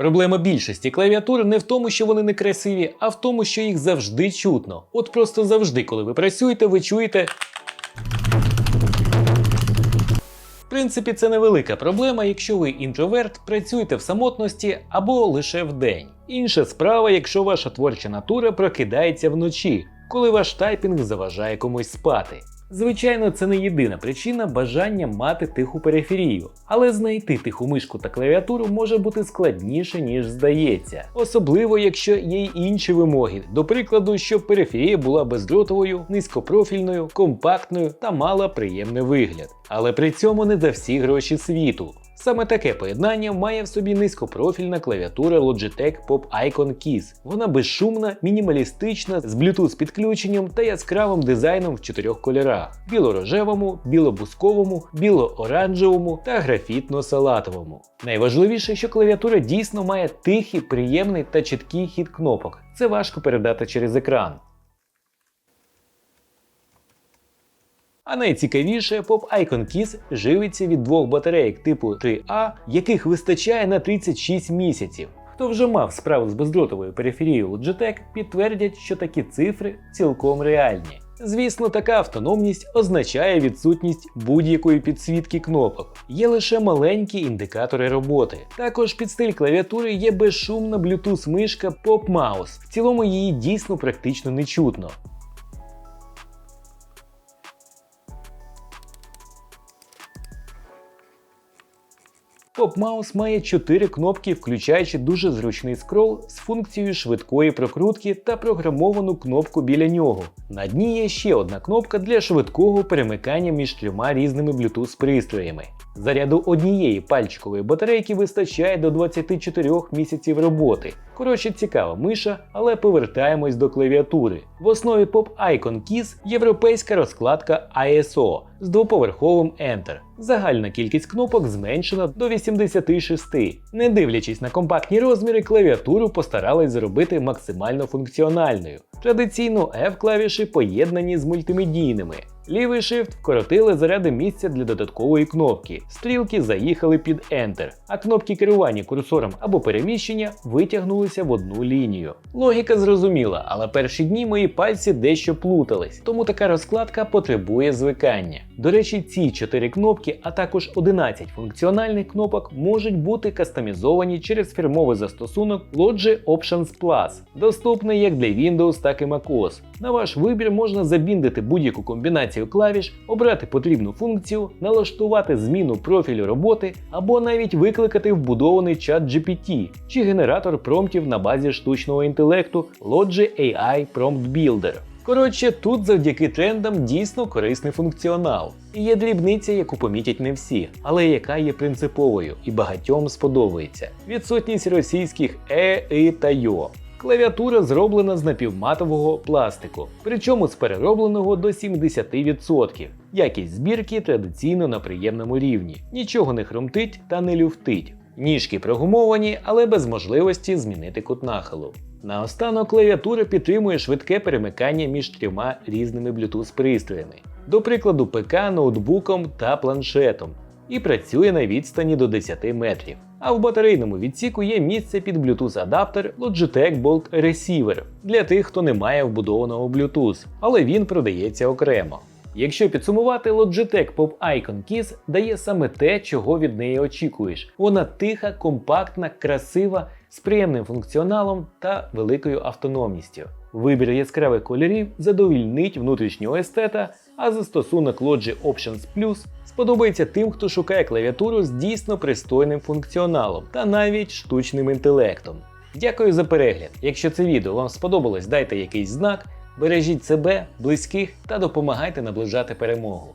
Проблема більшості клавіатур не в тому, що вони некрасиві, а в тому, що їх завжди чутно. От просто завжди, коли ви працюєте, ви чуєте. В принципі, це невелика проблема, якщо ви інтроверт, працюєте в самотності або лише вдень. Інша справа, якщо ваша творча натура прокидається вночі, коли ваш тайпінг заважає комусь спати. Звичайно, це не єдина причина бажання мати тиху периферію, але знайти тиху мишку та клавіатуру може бути складніше, ніж здається. Особливо, якщо є й інші вимоги, до прикладу, щоб периферія була бездротовою, низькопрофільною, компактною та мала приємний вигляд. Але при цьому не за всі гроші світу. Саме таке поєднання має в собі низькопрофільна клавіатура Logitech Pop Icon Keys. Вона безшумна, мінімалістична, з Bluetooth підключенням та яскравим дизайном в чотирьох кольорах: біло-рожевому, біло-бусковому, біло-оранжевому та графітно-салатовому. Найважливіше, що клавіатура дійсно має тихий, приємний та чіткий хід кнопок. Це важко передати через екран. А найцікавіше, Pop Icon Keys живиться від двох батарейок типу 3A, яких вистачає на 36 місяців. Хто вже мав справу з бездротовою периферією Logitech, підтвердять, що такі цифри цілком реальні. Звісно, така автономність означає відсутність будь-якої підсвітки кнопок. Є лише маленькі індикатори роботи. Також під стиль клавіатури є безшумна Bluetooth мишка Pop Mouse. В цілому її дійсно практично не чутно. PopMouse має 4 кнопки, включаючи дуже зручний скрол з функцією швидкої прокрутки та програмовану кнопку біля нього. На дні є ще одна кнопка для швидкого перемикання між трьома різними Bluetooth пристроями. Заряду однієї пальчикової батарейки вистачає до 24 місяців роботи. Коротше, цікава миша, але повертаємось до клавіатури. В основі Pop Icon Keys європейська розкладка ISO з двоповерховим Enter. Загальна кількість кнопок зменшена до 86. Не дивлячись на компактні розміри, клавіатуру постарались зробити максимально функціональною. Традиційно F-клавіші поєднані з мультимедійними. Лівий shift вкоротили заряди місця для додаткової кнопки. Стрілки заїхали під Enter, а кнопки керування курсором або переміщення витягнулися в одну лінію. Логіка зрозуміла, але перші дні мої пальці дещо плутались, тому така розкладка потребує звикання. До речі, ці 4 кнопки, а також 11 функціональних кнопок можуть бути кастомізовані через фірмовий застосунок Logi Options Plus, доступний як для Windows, так і macOS. На ваш вибір можна забіндити будь-яку комбінацію клавіш, обрати потрібну функцію, налаштувати зміну профілю роботи або навіть викликати вбудований чат GPT чи генератор промптів на базі штучного інтелекту Logi AI Prompt Builder. Коротше, тут завдяки трендам дійсно корисний функціонал. І є дрібниця, яку помітять не всі, але яка є принциповою і багатьом сподобається. Відсутність російських е, і та йо. Клавіатура зроблена з напівматового пластику, причому з переробленого до 70%. Якість збірки традиційно на приємному рівні, нічого не хромтить та не люфтить. Ніжки прогумовані, але без можливості змінити кут нахилу. Наостанок клавіатура підтримує швидке перемикання між трьома різними Bluetooth пристроями, до прикладу, ПК, ноутбуком та планшетом, і працює на відстані до 10 метрів. А в батарейному відсіку є місце під Bluetooth адаптер Logitech Bolt Receiver для тих, хто не має вбудованого Bluetooth, але він продається окремо. Якщо підсумувати, Logitech Pop Icon Keys дає саме те, чого від неї очікуєш. Вона тиха, компактна, красива, з приємним функціоналом та великою автономністю. Вибір яскравих кольорів задовільнить внутрішнього естета, а застосунок Logi Options Plus сподобається тим, хто шукає клавіатуру з дійсно пристойним функціоналом та навіть штучним інтелектом. Дякую за перегляд. Якщо це відео вам сподобалось, дайте якийсь знак, бережіть себе, близьких та допомагайте наближати перемогу.